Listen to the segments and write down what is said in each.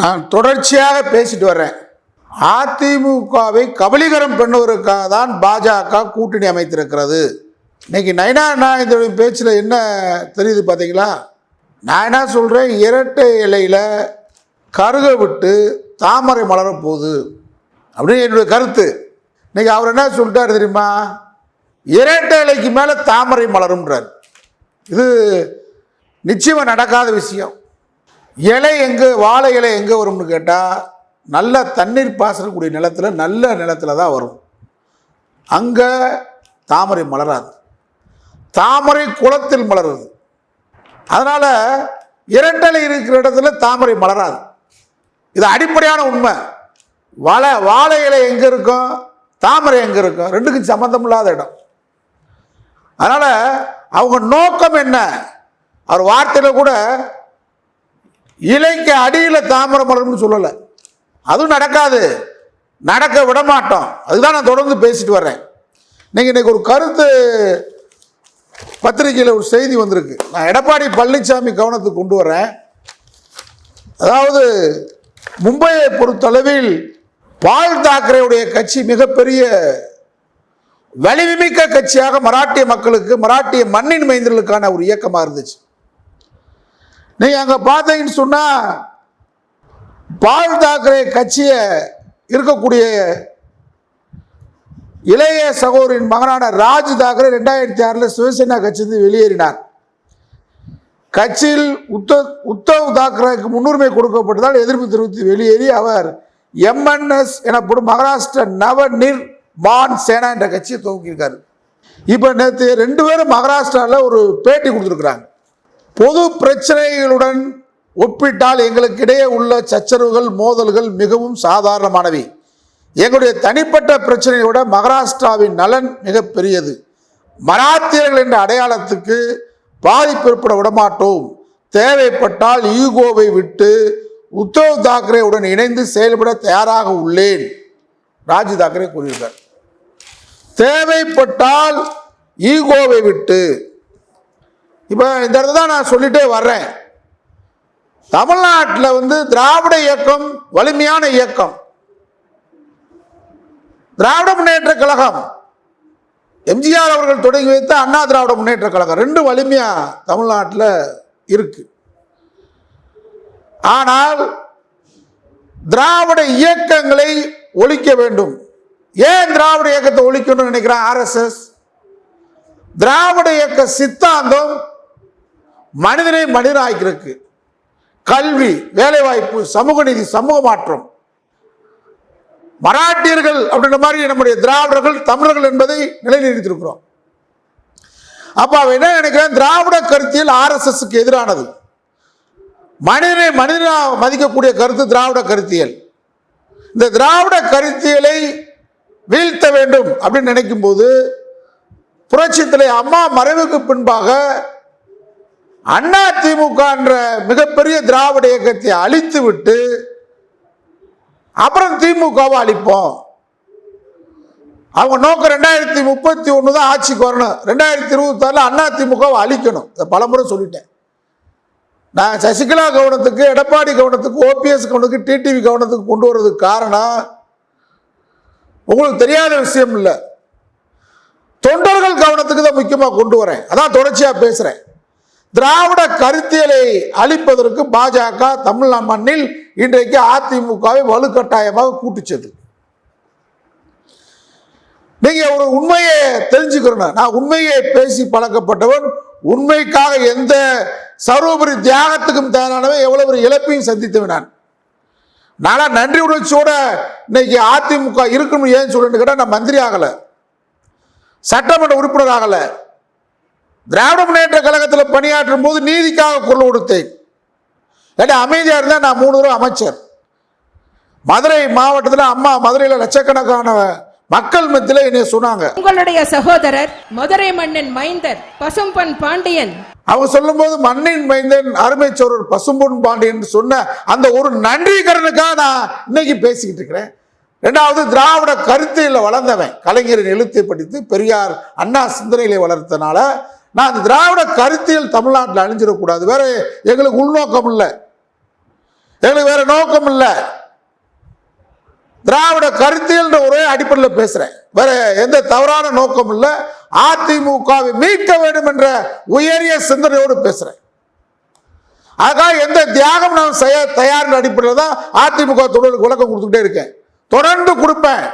நான் தொடர்ச்சியாக பேசிட்டு வர்றேன். அதிமுகவை கபலீகரம் பண்ணுவதற்காக தான் பாஜக கூட்டணி அமைத்திருக்கிறது. இன்னைக்கு நயனா நாயந்தோடைய பேச்சில் என்ன தெரியுது பார்த்தீங்களா நான் என்ன சொல்கிறேன் இரட்டை இலையில் கருக விட்டு தாமரை மலர போகுது. அப்படின்னு என்னுடைய கருத்து. இன்னைக்கு அவர் என்ன சொல்லிட்டார் தெரியுமா? இரட்டை இலைக்கு மேலே தாமரை மலரும்ன்றார். இது நிச்சயமாக நடக்காத விஷயம். இலை எங்கே வாழை இலை எங்கே வரும்னு கேட்டால் நல்ல தண்ணீர் பாசனக்கூடிய நிலத்தில் நல்ல நிலத்தில் தான் வரும். அங்கே தாமரை மலராது. தாமரை குளத்தில் மலருது. அதனால் இரண்டலை இருக்கிற இடத்துல தாமரை மலராது. இது அடிப்படையான உண்மை. வாழை வாழை இலை எங்கே இருக்கும் தாமரை எங்கே இருக்கும் ரெண்டுக்கும் சம்மந்தம் இல்லாத இடம். அதனால் அவங்க நோக்கம் என்ன? அவர் வார்த்தையில் கூட இலைக்கு அடியில் தாமரை மலர்னு சொல்லலை. அதுவும் நடக்காது. நடக்க விட மாட்டோம் அதுதான் நான் தொடர்ந்து பேசிட்டு வர்றேன். நீங்கள் இன்றைக்கி ஒரு கருத்து பத்திரிகையில் ஒரு செய்தி வந்திருக்கு. நான் எடப்பாடி பழனிசாமி கவனத்துக்கு கொண்டு வரேன் அதாவது மும்பையை பொறுத்தளவில் பால் தாக்கரேவுடைய கட்சி மிகப்பெரிய வலிமைமிக்க கட்சியாக மராட்டிய மக்களுக்கு மராட்டிய மண்ணின் மைந்தர்களுக்கான ஒரு இயக்கமாக இருந்துச்சு. நீங்க அங்க பார்த்தீங்கன்னு சொன்னா பால் தாக்கரே கட்சியை இருக்கக்கூடிய இளைய சகோதரின் மகனான ராஜ் தாக்கரே ரெண்டாயிரத்தி ஆறில் சிவசேனா கட்சியிலிருந்து வெளியேறினார். கட்சியில் உத்தவ் உத்தவ் தாக்கரேக்கு முன்னுரிமை கொடுக்கப்பட்டதால் எதிர்ப்பு தெரிவித்து வெளியேறி அவர் எம்என்எஸ் எனப்படும் மகாராஷ்டிர நவ நிர்மான் சேனா என்ற கட்சியை துவக்கியிருக்காரு. இப்போ நேற்று ரெண்டு பேரும் மகாராஷ்டிராவில் ஒரு பேட்டி கொடுத்துருக்குறாங்க. பொது பிரச்சனைகளுடன் ஒப்பிட்டால் எங்களுக்கு இடையே உள்ள சச்சரவுகள் மோதல்கள் மிகவும் சாதாரணமானவை. எங்களுடைய தனிப்பட்ட பிரச்சனையை விட மகாராஷ்டிராவின் நலன் மிகப்பெரியது மராத்தியர்கள் என்ற அடையாளத்துக்கு பாதிப்பு ஏற்பட விடமாட்டோம். தேவைப்பட்டால் ஈகோவை விட்டு உத்தவ் தாக்கரேவுடன் இணைந்து செயல்பட தயாராக உள்ளேன். ராஜ் தாக்கரே கூறியிருக்கார். தேவைப்பட்டால் ஈகோவை விட்டு இப்போ இந்த இடத்துல தான் நான் சொல்லிட்டே வர்றேன். தமிழ்நாட்டில் வந்து திராவிட இயக்கம் வலிமையான இயக்கம். திராவிட முன்னேற்ற கழகம். எம்ஜிஆர் அவர்கள் தொடங்கி வைத்த அண்ணா திராவிட முன்னேற்ற கழகம். ரெண்டு வலிமையாக தமிழ்நாட்டில் இருக்கு. ஆனால் திராவிட இயக்கங்களை ஒழிக்க வேண்டும். ஏன் திராவிட இயக்கத்தை ஒழிக்கணும்னு நினைக்கிறான் ஆர்எஸ்எஸ் திராவிட இயக்க சித்தாந்தம் மனிதனை மனிதனாகிறதுக்கு கல்வி வேலைவாய்ப்பு சமூக நீதி சமூக மாற்றம். மராட்டியர்கள் அப்படின்ற மாதிரி நம்முடைய திராவிடர்கள் தமிழர்கள் என்பதை நிலைநிறுத்திருக்கிறோம் அப்ப அவன் என்ன நினைக்கிறான்? திராவிட கருத்தியல் ஆர்எஸ்எஸ்க்கு எதிரானது. மனிதனை மனிதனாக மதிக்கக்கூடிய கருத்து திராவிட கருத்தியல். இந்த திராவிட கருத்தியலை வீழ்த்த வேண்டும் அப்படின்னு நினைக்கும் போது புரட்சித்தலை அம்மா மறைவுக்கு பின்பாக அண்ணா திமுக என்ற மிகப்பெரிய திராவிட இயக்கத்தை அழித்து விட்டு அப்புறம் திமுகவை அழிப்போம். அவங்க நோக்கம் ரெண்டாயிரத்தி முப்பத்தி ஒன்று தான் ஆட்சிக்கு வரணும் ரெண்டாயிரத்தி இருபத்தாறில் அண்ணா திமுகவை அழிக்கணும். இதை பலமுறை சொல்லிட்டேன். நான் சசிகலா கவனத்துக்கு எடப்பாடி கவனத்துக்கு ஓபிஎஸ் கவனத்துக்கு டிடிவி கவனத்துக்கு கொண்டு வர்றதுக்கு காரணம் உங்களுக்கு தெரியாத விஷயம் இல்லை. தொண்டர்கள் கவனத்துக்கு தான் முக்கியமாக கொண்டு வரேன். அதான் தொடர்ச்சியாக பேசுகிறேன் திராவிட கருத்தியலை அழிப்பதற்கு பாஜக தமிழ் மண்ணில் இன்றைக்கு அதிமுகவை வலுக்கட்டாயமாக கூட்டுச்சது. நீங்க ஒரு உண்மையை தெரிஞ்சுக்கணும் நான் உண்மையை பேசி பழக்கப்பட்டவன் உண்மைக்காக எந்த சர்வபரி தியாகத்துக்கும் தயாரானவன் எவ்வளவு ஒரு இழப்பையும் சந்தித்தவன் நான். நானா நன்றி உணர்ச்சியோட இன்னைக்கு அதிமுக இருக்கணும் ஏன் சொல்லுன்னு கேட்டால் நான் மந்திரி ஆகலை. சட்டமன்ற உறுப்பினர் ஆகலை. திராவிட முன்னேற்ற கழகத்தில் பணியாற்றும் போது நீதிக்காக குரல் கொடுத்தேன். ஏன்னா அமைதியாக இருந்தால் நான் மூணு தடவை அமைச்சர். மதுரை மாவட்டத்தில் அம்மா மதுரையில் லட்சக்கணக்கான மக்கள் மத்தியில் என்னை சொன்னாங்க. உங்களுடைய சகோதரர் மதுரை மன்னன் மைந்தர் பசும்பன் பாண்டியன். அவங்க சொல்லும்போது மண்ணின் மைந்தன் அருமை சோழர் பசும்பொன் பாண்டியன் சொன்ன அந்த ஒரு நன்றிகரனுக்காக நான் இன்னைக்கு பேசிக்கிட்டு இருக்கிறேன். ரெண்டாவது திராவிட கருத்தியில் வளர்ந்தவன். கலைஞரின் எழுத்தை படித்து பெரியார் அண்ணா சிந்தனையிலே வளர்த்தனால நான் அந்த திராவிட கருத்தியல் தமிழ்நாட்டில் அழிஞ்சிடக்கூடாது. வேற எங்களுக்கு உள்நோக்கம் இல்லை. எங்களுக்கு வேற நோக்கம் இல்லை. திராவிட கருத்தியல்ன்ற ஒரே அடிப்படையில் பேசுறேன். வேற எந்த தவறான நோக்கம் இல்லை. அதிமுகவை மீட்க வேண்டும் என்ற உயரிய சிந்தனையோடு பேசுறேன். அதுக்காக எந்த தியாகம் நான் செய்ய தயார் அடிப்படையில் தான் அதிமுக தொடருக்கு விளக்கம் கொடுத்துக்கிட்டே இருக்கேன். தொடர்ந்து கொடுப்பேன்.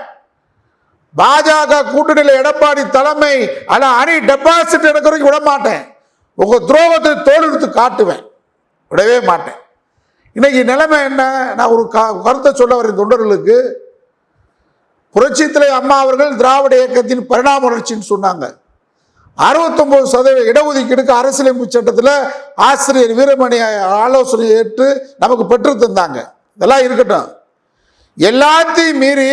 பாஜக கூட்டணியில் எடப்பாடி தலைமை ஆனா அணி டெபாசிட் எடுக்கிறதுக்கு விட மாட்டேன். உங்க துரோகத்தை தோலெடுத்து காட்டுவேன். விடவே மாட்டேன். இன்னைக்கு நிலைமை என்ன? நான் ஒரு கருத்தை சொல்ல வரேன் தொண்டர்களுக்கு. புரட்சித்தலை அம்மா அவர்கள் திராவிட இயக்கத்தின் பரிணாம வளர்ச்சின்னு சொன்னாங்க. அறுபத்தொன்பது சதவீத இடஒதுக்கீடுக்கு அரசியலமைப்பு சட்டத்தில் ஆசிரியர் வீரமணி ஆலோசனை ஏற்று நமக்கு பெற்று தந்தாங்க. இதெல்லாம் இருக்கட்டும். எல்லாத்தையும் மீறி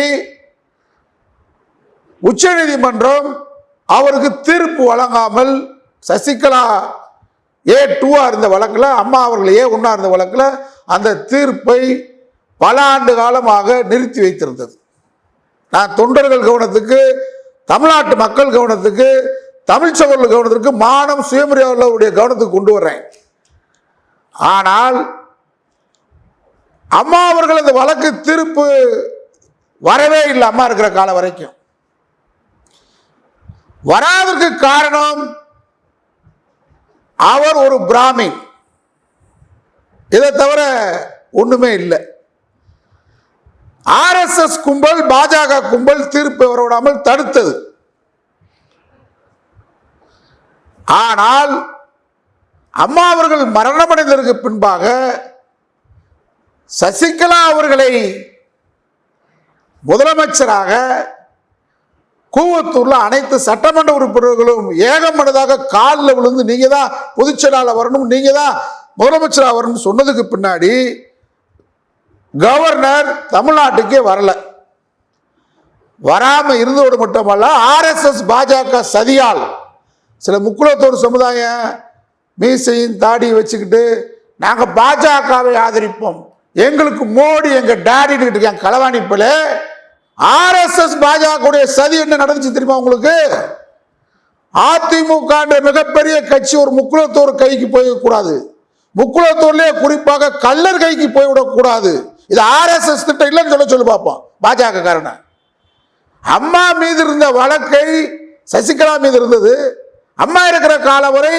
உச்சநீதிமன்றம் அவருக்கு தீர்ப்பு வழங்காமல் சசிகலா ஏ டூவாக இருந்த வழக்கில் அம்மா அவர்கள் ஏ ஒன்றா இருந்த வழக்கில் அந்த தீர்ப்பை பல ஆண்டு காலமாக நிறுத்தி வைத்திருந்தது. நான் தொண்டர்கள் கவனத்துக்கு தமிழ்நாட்டு மக்கள் கவனத்துக்கு தமிழ் சகோதரர்கள் கவனத்திற்கு மானம் சுயமரியாதையுடைய கவனத்துக்கு கொண்டு வர்றேன். ஆனால் அம்மா அவர்கள் அந்த வழக்கு தீர்ப்பு வரவே இல்லை அம்மா இருக்கிற காலம் வரைக்கும். வராதற்கு காரணம் அவர் ஒரு பிராமின். இதை தவிர ஒண்ணுமே இல்லை. ஆர்எஸ்எஸ் கும்பல் பாஜக கும்பல் தீர்ப்பு விடாமல் தடுத்தது. ஆனால் அம்மா அவர்கள் மரணமடைந்ததற்கு பின்பாக சசிகலா அவர்களை முதலமைச்சராக கூவத்தூர்ல அனைத்து சட்டமன்ற உறுப்பினர்களும் ஏகமனதாக காலில் விழுந்து நீங்க தான் பொதுச் செயலாளர் வரணும் நீங்க தான் முதலமைச்சராக வரணும்னு சொன்னதுக்கு பின்னாடி கவர்னர் தமிழ்நாட்டுக்கே வரல. வராம இருந்தோடு மட்டுமல்ல ஆர்எஸ்எஸ் பாஜக சதியால் சில முக்குளத்தோர் சமுதாயம் மீசையும் தாடி வச்சுக்கிட்டு நாங்கள் பாஜகவை ஆதரிப்போம். எங்களுக்கு மோடி எங்கள் டேடிட்டு இருக்காங்க களவாணிப்பில் ஆர்எஸ்எஸ் பாஜகவுடைய சதி என்ன நடந்துச்சு தெரியுமா உங்களுக்கு? அதிமுக என்ற மிகப்பெரிய கட்சி ஒரு முக்குளத்தோர் கைக்கு போயிடக்கூடாது. முக்குளத்தூர்லயே குறிப்பாக கல்லர் கைக்கு போய்விடக்கூடாது. இது ஆர்எஸ்எஸ் திட்டம் இல்லைன்னு சொல்ல சொல்லி பார்ப்போம் பாஜக காரனை. அம்மா மீது இருந்த வழக்கை சசிகலா மீது இருந்தது. அம்மா இருக்கிற காலம் வரை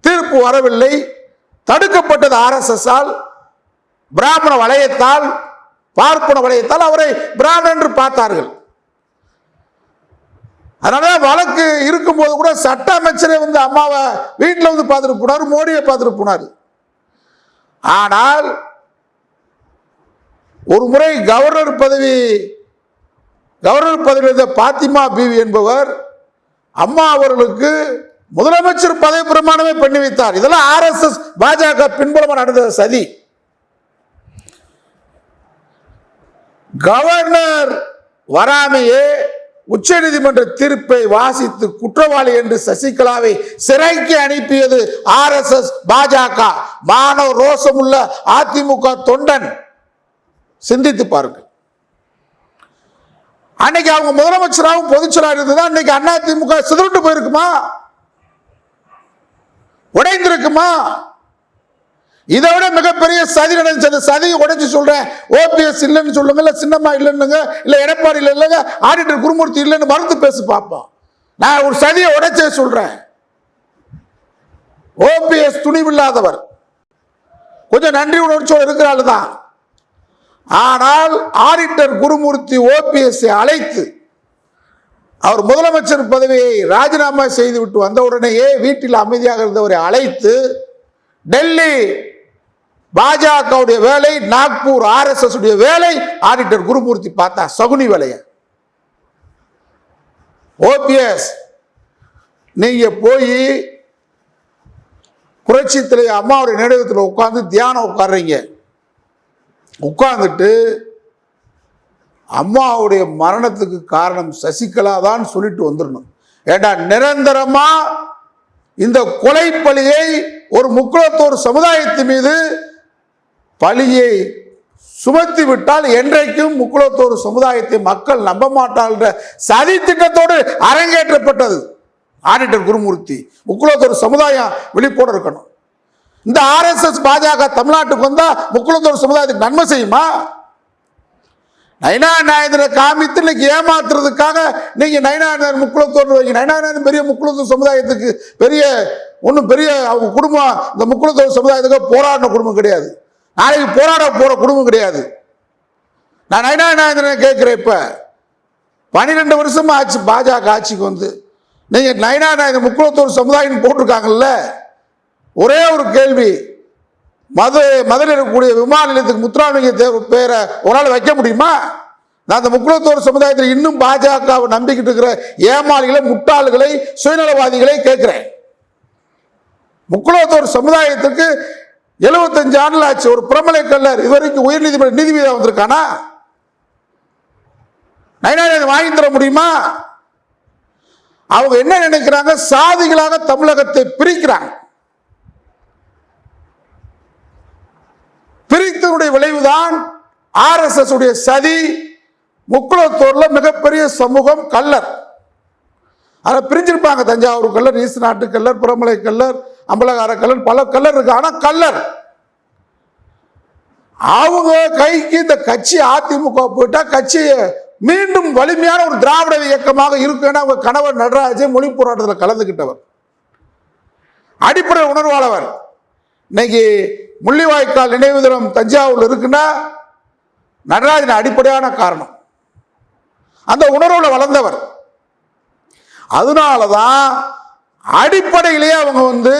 தீர்ப்பு வரவில்லை. தடுக்கப்பட்டது ஆர்எஸ்எஸ் ஆல் பிராமண வளையத்தால் பார்ப்பன வளையத்தால் அவரை பிராமணன் என்று பார்த்தார்கள். அதனால வழக்கு இருக்கும்போது கூட சட்ட அமைச்சரே வந்து அம்மாவை வீட்டில் வந்து பார்த்துட்டு போனார் மோடியை பார்த்துட்டு போனார். ஆனால் ஒரு முறை கவர்னர் பதவி கவர்னர் பதவி இருந்த பாத்திமா பிவி என்பவர் அம்மா அவர்களுக்கு முதலமைச்சர் பதவி பிரமாணமே பண்ணி வைத்தார். இதெல்லாம் ஆர்எஸ்எஸ் பாஜக பின்புலமாக நடந்த சதி. கவர்னர் வராமையே உச்சநீதிமன்ற தீர்ப்பை வாசித்து குற்றவாளி என்று சசிகலாவை சிறைக்கு அனுப்பியது ஆர்எஸ்எஸ் பாஜக. மானவ ரோசமுள்ள அதிமுக தொண்டன். சிந்தித்து பாருங்கள். அன்னைக்கு அவங்க முதலமைச்சராகவும் பொதுச்செயலாளர் இருந்ததா அன்னைக்கு அண்ணா திமுக சிதறுட்டு போயிருக்குமா? உடைந்திருக்குமா? இதை விட மிகப்பெரிய சதி நடந்துச்சு. அந்த சதியை உடைச்சு சொல்றேன். ஓபிஎஸ் இல்லைன்னு சொல்லுங்க இல்ல சின்னம்மா இல்லைன்னுங்க இல்ல எடப்பாடி இல்லை இல்லைங்க ஆடிட்டர் குருமூர்த்தி இல்லைன்னு மறந்து பேசி பார்ப்போம் நான் ஒரு சதியை உடைச்சே சொல்றேன். ஓபிஎஸ் துணிவில்லாதவர். கொஞ்சம் நன்றி உணர்ச்சியோடு இருக்கிற ஆளு தான். ஆனால் ஆடிட்டர் குருமூர்த்தி ஓபிஎஸ்ஐ அழைத்து அவர் முதலமைச்சர் பதவியை ராஜினாமா செய்துவிட்டு வந்த உடனேயே வீட்டில் அமைதியாக இருந்தவரை அழைத்து டெல்லி பாஜகவுடைய வேலை நாக்பூர் ஆர்எஸ்எஸ் உடைய வேலை ஆடிட்டர் குருமூர்த்தி பார்த்தா சகுனி வேலைய. ஓபிஎஸ் நீங்க போய் புரட்சி தலைவர் அம்மாவுடைய நினைவகத்தில் உட்கார்ந்து தியானம் உட்காடுறீங்க உட்கார்ந்துட்டு அம்மாவுடைய மரணத்துக்கு காரணம் சசிகலா தான் சொல்லிட்டு வந்துடணும் ஏண்டா நிரந்தரமா இந்த கொலை பழியை ஒரு முக்குளத்தோர் சமுதாயத்து மீது பழியை சுமத்தி விட்டால் என்றைக்கும் முக்குளத்தோர் சமுதாயத்தை மக்கள் நம்ப மாட்டார்கள் சதி திட்டத்தோடு அரங்கேற்றப்பட்டது. ஆடிட்டர் குருமூர்த்தி முக்குளத்தோர் சமுதாயம் விழிப்போடு இருக்கணும். இந்த ஆர்எஸ்எஸ் பாஜக தமிழ்நாட்டுக்கு வந்தால் முக்குளத்தோர் சமுதாயத்துக்கு நன்மை செய்யுமா? நைனா நாயந்திர காமித்து இன்னைக்கு ஏமாத்துறதுக்காக நீங்க நைனா நாயன் முக்குளத்தோர் வைங்க நைனா நாயன் பெரிய முக்குளத்தூர் சமுதாயத்துக்கு பெரிய ஒன்றும் பெரிய அவங்க குடும்பம் இந்த முக்குளத்தோர் சமுதாயத்துக்கு போராடின குடும்பம் கிடையாது. நாளைக்கு போராட போகிற குடும்பம் கிடையாது. நான் நயனா நாயந்திரனை கேட்குறேன் இப்போ. பன்னிரெண்டு வருஷமா ஆச்சு பாஜக ஆட்சிக்கு வந்து. நீங்கள் நயனா நாயந்திர முக்குளத்தூர் சமுதாயம் போட்டிருக்காங்கல்ல? ஒரே ஒரு கேள்வி. மது மதுரையில் இருக்கக்கூடிய விமான நிலையத்துக்கு முத்துராமலிங்க பேரை ஒரு வைக்க முடியுமா? நான் அந்த முக்குளத்தோர் சமுதாயத்தில் இன்னும் பாஜகவை நம்பிக்கிட்டு இருக்கிற ஏமாளிகளை முட்டாள்களை சுயநலவாதிகளை கேட்கிறேன். முக்குளத்தோர் சமுதாயத்துக்கு எழுபத்தஞ்சு ஆண்டுகள் ஆச்சு. ஒரு பிரமலை கல்லர் இதுவரைக்கும் உயர்நீதிமன்ற நீதிபதியாக வந்திருக்கானா? நைனாயிரம் வாங்கி தர முடியுமா? அவங்க என்ன நினைக்கிறாங்க? சாதிகளாக தமிழகத்தை பிரிக்கிறாங்க. பிரித்தனுடைய விளைவுதான் ஆர்எஸ்எஸ் உடைய சதி முக்குளத்தூர்ல மிகப்பெரிய சமூகம் கல்லர் அதை பிரிஞ்சிருப்பாங்க. தஞ்சாவூர் கல்லர் ஈஸ்ட் நாட்டு கல்லர் புறமலை கல்லர் அம்பலகார கலர் பல கல்லர் இருக்கு ஆனா கல்லர். அவங்க கைக்கு இந்த கட்சி அதிமுக போயிட்டா கட்சி மீண்டும் வலிமையான ஒரு திராவிட இயக்கமாக இருக்குன்னு அவங்க கணவர் நடராஜன் மொழி போராட்டத்தில் கலந்துக்கிட்டவர் அடிப்படை உணர்வாளவர் இன்னைக்கு முள்ளிவாய்க்கால் நினைவு தினம் தஞ்சாவூர் இருக்குன்னா நடராஜன் அடிப்படையான காரணம். அந்த உணர்வுல வளர்ந்தவர். அதனால தான் அடிப்படையிலேயே அவங்க வந்து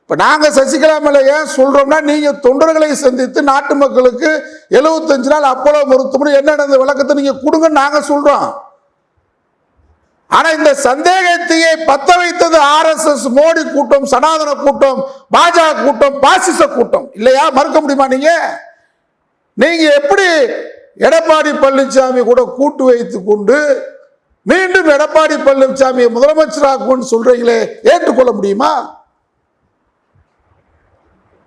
இப்போ நாங்கள் சசிகலா மேலே ஏன் சொல்கிறோம்னா நீங்கள் தொண்டர்களை சந்தித்து நாட்டு மக்களுக்கு எழுபத்தஞ்சு நாள் அப்போலோ மருத்துவமனை என்ன நடந்த விளக்கத்தை நீங்கள் கொடுங்கன்னு நாங்கள் சொல்கிறோம் ஆனால் இந்த சந்தேகத்தையே பத்த வைத்தது ஆர்எஸ்எஸ் மோடி கூட்டம் சனாதன கூட்டம் பாஜக கூட்டம் பாசிச கூட்டம். இல்லையா? மறுக்க முடியுமா நீங்கள் நீங்கள் எப்படி எடப்பாடி பழனிசாமி கூட கூட்டு வைத்து கொண்டு மீண்டும் எடப்பாடி பழனிசாமியை முதலமைச்சராக்குன்னு சொல்றீங்களே ஏற்றுக்கொள்ள முடியுமா?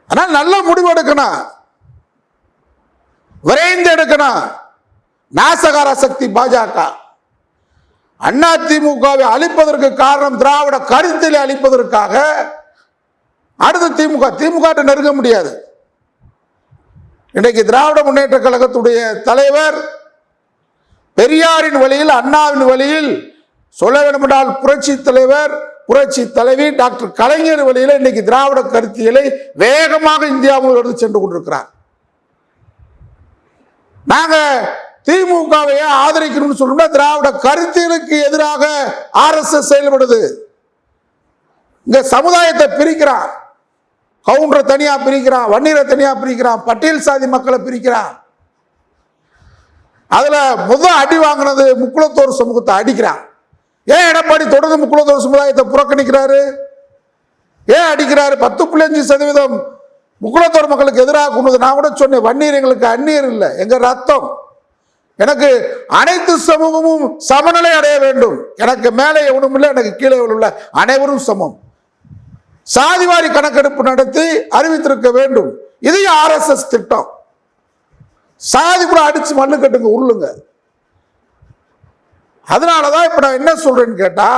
ஆனால் நல்ல முடிவு எடுக்கணும் விரைந்து எடுக்கணும் நாசகார சக்தி பாஜக. அண்ணா திமுகவை அழிப்பதற்கு காரணம் திராவிட கருத்திலே அழிப்பதற்காக அடுத்து திமுக திமுக நெருங்க முடியாது. இன்றைக்கு திராவிட முன்னேற்ற கழகத்துடைய தலைவர் பெரியாரின் வழியில் அண்ணாவின் வழியில் சொல்ல வேண்டுமென்றால் புரட்சி தலைவர் புரட்சி தலைவி டாக்டர் கலைஞர் வழியில் இன்னைக்கு திராவிட கருத்தியலை வேகமாக இந்தியாவில் எடுத்து சென்று கொண்டிருக்கிறார். நாங்க திமுகவையே ஆதரிக்கணும்னு சொல்லணும்னா திராவிட கருத்தியலுக்கு எதிராக ஆர்எஸ்எஸ் செயல்படுது. இங்க சமுதாயத்தை பிரிக்கிறான். கவுண்டரை தனியா பிரிக்கிறான் வன்னியரை தனியா பிரிக்கிறான் பட்டியல் சாதி மக்களை பிரிக்கிறான். அதில் முதல் அடி வாங்கினது முக்குளத்தோர் சமூகத்தை அடிக்கிறான். ஏன் எடப்பாடி தொடர்ந்து முக்குளத்தோர் சமுதாயத்தை புறக்கணிக்கிறாரு? ஏன் அடிக்கிறாரு? பத்து புள்ளி அஞ்சு சதவீதம் முக்குளத்தோர் மக்களுக்கு எதிராக கொண்டு நான் கூட சொன்னேன் வன்னீர் எங்களுக்கு அந்நீர் இல்லை எங்கள் ரத்தம். எனக்கு அனைத்து சமூகமும் சமநிலை அடைய வேண்டும். எனக்கு மேலே எவனும் இல்லை எனக்கு கீழே உள்ள அனைவரும் சமம். சாதிவாரி கணக்கெடுப்பு நடத்தி அறிவித்திருக்க வேண்டும். இது ஆர்எஸ்எஸ் திட்டம். சாதி கூட அடிச்சு மண்ணு கட்டுங்க உருளுங்க. அதனாலதான் இப்ப நான் என்ன சொல்றேன்னு கேட்டா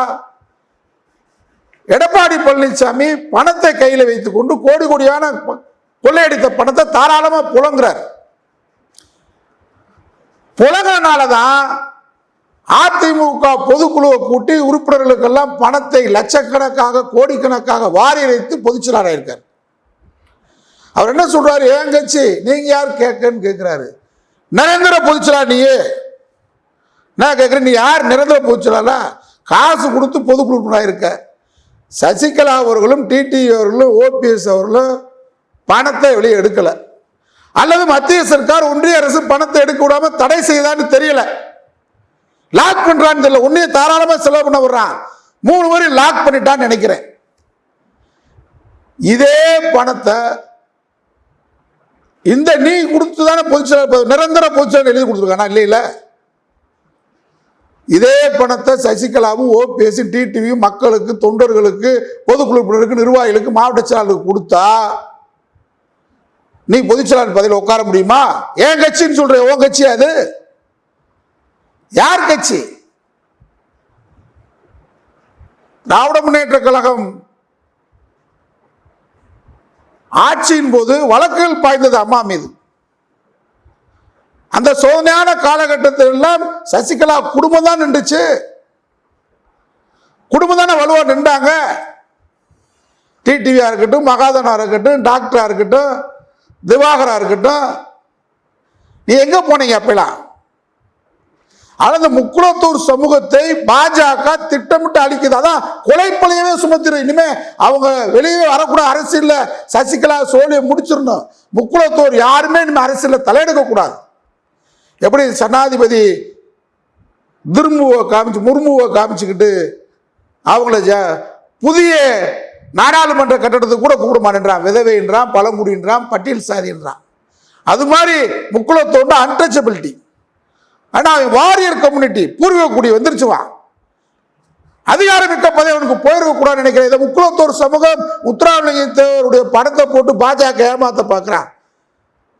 எடப்பாடி பழனிசாமி பணத்தை கையில் வைத்துக்கொண்டு கோடி கோடியான கொள்ளையடித்த பணத்தை தாராளமா புலங்குறார் புலங்கனால தான் அதிமுக பொதுக்குழுவை கூட்டி உறுப்பினர்களுக்கெல்லாம் பணத்தை லட்சக்கணக்காக கோடிக்கணக்காக வாரி வைத்து பொதுச்செயலாளர் இருக்கார் அவர் என்ன சொல்றாரு? ஏன் கட்சி? நீங்க யார் கேட்கன்னு கேட்கிறாரு நிரந்தர பொதுச்சலா நீயே? நான் கேட்குறேன் நீ யார்? நிரந்தர பொதுச்செயலாளா காசு கொடுத்து பொதுக்குழு உறுப்பினராக இருக்க. சசிகலா அவர்களும் டிடி அவர்களும் ஓபிஎஸ் அவர்களும் பணத்தை வெளியே எடுக்கலை. அல்லது மத்திய சர்க்கார் ஒன்றிய அரசு பணத்தை எடுக்க விடாம தடை செய்தான்னு தெரியல. லாக் பண்றான்னு தெரியல. உன்னைய தாராளமா செலவு பண்ண விடுறான். மூணு வரை லாக் பண்ணிட்டான்னு நினைக்கிறேன். இதே பணத்தை இந்த நீ கொடுத்து தானே பொதுச்செயலாளர் நிரந்தர பொதுச்செயலாளர் எழுதி கொடுத்துருக்கானா? இல்லையில இதே பணத்தை சசிகலாவும் ஓபிஎஸ் டிடிவியும் மக்களுக்கு தொண்டர்களுக்கு பொதுக்குழு உறுப்பினருக்கு நிர்வாகிகளுக்கு மாவட்ட செயலாளருக்கு கொடுத்தா நீ பொதுச்செயலாளர் பதவியில் உட்கார முடியுமா? ஏன் கட்சின்னு சொல்ற உன் கட்சி அது. யார் கட்சி? திராவிட முன்னேற்ற கழகம் ஆட்சியின் போது வழக்குகள் பாய்ந்தது அம்மா மீது. அந்த சோதனையான காலகட்டத்தில் எல்லாம் சசிகலா குடும்பம் தான் நின்றுச்சு. குடும்பம் தானே வலுவா நின்றாங்க. டிடிவியா இருக்கட்டும் மகாதனா இருக்கட்டும் டாக்டரா இருக்கட்டும் திவாகரா இருக்கட்டும். நீ எங்க போனீங்க அப்பெல்லாம்? ஆனா இந்த முக்குளத்தூர் சமூகத்தை பாஜக திட்டமிட்டு அழிக்குது. அதான் கொலைப்பழியவே சுமத்திரு. இனிமே அவங்க வெளியே வரக்கூடாது அரசியல்ல சசிகலா சோழியை முடிச்சிடணும். முக்குளத்தூர் யாருமே இனிமேல் அரசியலில் தலையெடுக்க கூடாது. எப்படி சனாதிபதி துர்முவை காமிச்சு முர்முவை காமிச்சுக்கிட்டு அவங்கள ஜ புதிய நாடாளுமன்ற கட்டடத்துக்கு கூட கூப்பிடுமான்றான் விதவைன்றான் பழங்குடின்றான் பட்டியல் சாதின்றான். அது மாதிரி முக்குளத்தோண்டு அன்டச்சபிலிட்டி ஆனால் அவன் வாரியர் கம்யூனிட்டி பூர்வீக குடி வந்துருச்சுவான் அதிகாரம் மிக்க பதவி அவனுக்கு போயிருக்கக்கூடாதுன்னு நினைக்கிறேன். இதை முக்குளத்தோர் சமூகம் முத்துராமலிங்கத்தேவருடைய படத்தை போட்டு பாஜக ஏமாத்த பார்க்குறான்.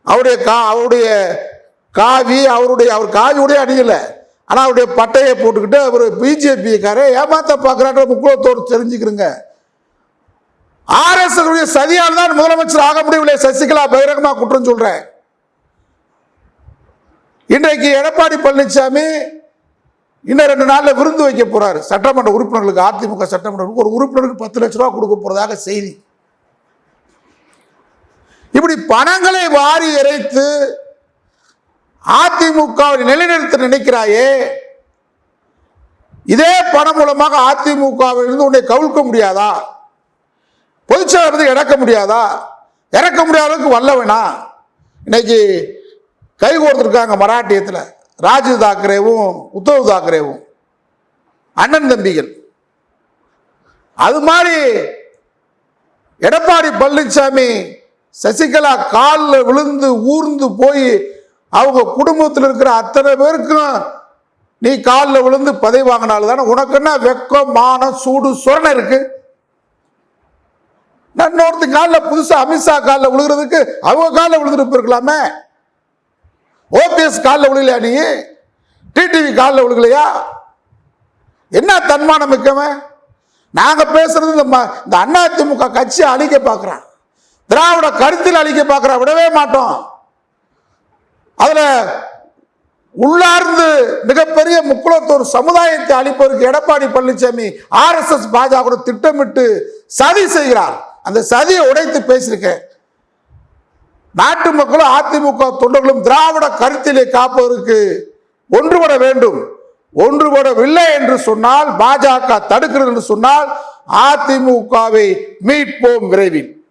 அவருடைய கா அவருடைய காவி அவருடைய அவர் காவியுடைய அணியல. ஆனால் அவருடைய பட்டையை போட்டுக்கிட்டு அவர் பிஜேபிக்கார ஏமாத்த பார்க்குறான்ற முக்குளத்தோடு தெரிஞ்சுக்கிறங்க. ஆர்எஸ்எஸ் உடைய சதியால் தான் முதலமைச்சர் ஆக முடியவில்லை. சசிகலா பகிரங்கமாக குற்றம் சொல்கிறேன் இன்றைக்கு எடப்பாடி பழனிசாமி இன்னும் ரெண்டு நாளில் விருந்து வைக்க போறாரு. சட்டமன்ற உறுப்பினர்களுக்கு அதிமுக சட்டமன்ற ஒரு உறுப்பினருக்கு பத்து லட்ச ரூபா கொடுக்க போறதாக செய்தி. இப்படி பணங்களை வாரி இறைத்து அதிமுகவை நிலைநிறுத்த நினைக்கிறாயே இதே பணம் மூலமாக அதிமுகவில் இருந்து உன்னை கவிழ்க்க முடியாதா? பொதுச்செயலர் இறக்க முடியாதா? இறக்க முடியாத அளவுக்கு வல்லவனா? இன்னைக்கு கை கோர்த்துருக்காங்க மராட்டியத்தில். ராஜு தாக்கரேவும் உத்தவ் தாக்கரேவும். அண்ணன் தம்பிகள். அது மாதிரி எடப்பாடி பழனிசாமி சசிகலா காலில் விழுந்து ஊர்ந்து போய் அவங்க குடும்பத்தில் இருக்கிற அத்தனை பேருக்கும் நீ காலில் விழுந்து பதவி வாங்கினாலும் தானே உனக்கு என்ன வெக்கம் மானம் சூடு சுரணை இருக்கு? நான் இன்னொருத்த காலில் புதுசாக அமித்ஷா காலில் விழுகிறதுக்கு அவங்க காலில் விழுந்துட்டு போயிருக்கலாமே. ஓபிஎஸ் காலில் விழுகலையா நீ? டிடிவி காலில் விழுகலையா? என்ன தன்மானம் மிக்கவன்? நாங்கள் பேசுறது இந்த ம- இந்த அதிமுக கட்சியை அழிக்க பார்க்குறான். திராவிட கருத்தில் அழிக்க பார்க்குறா விடவே மாட்டோம். அதில் உள்ளார்ந்து மிகப்பெரிய முக்குளத்தூர் சமுதாயத்தை அழிப்பதற்கு எடப்பாடி பழனிசாமி ஆர்எஸ்எஸ் பாஜக திட்டமிட்டு சதி செய்கிறார். அந்த சதியை உடைத்து பேசியிருக்கேன். நாட்டு மக்களும் அதிமுக தொண்டர்களும் திராவிட கருத்திலே காப்பதற்கு ஒன்றுபட வேண்டும். ஒன்றுபடவில்லை என்று சொன்னால் பாஜக தடுக்கிறது என்று சொன்னால் அதிமுகவை மீட்போம் விரைவில்.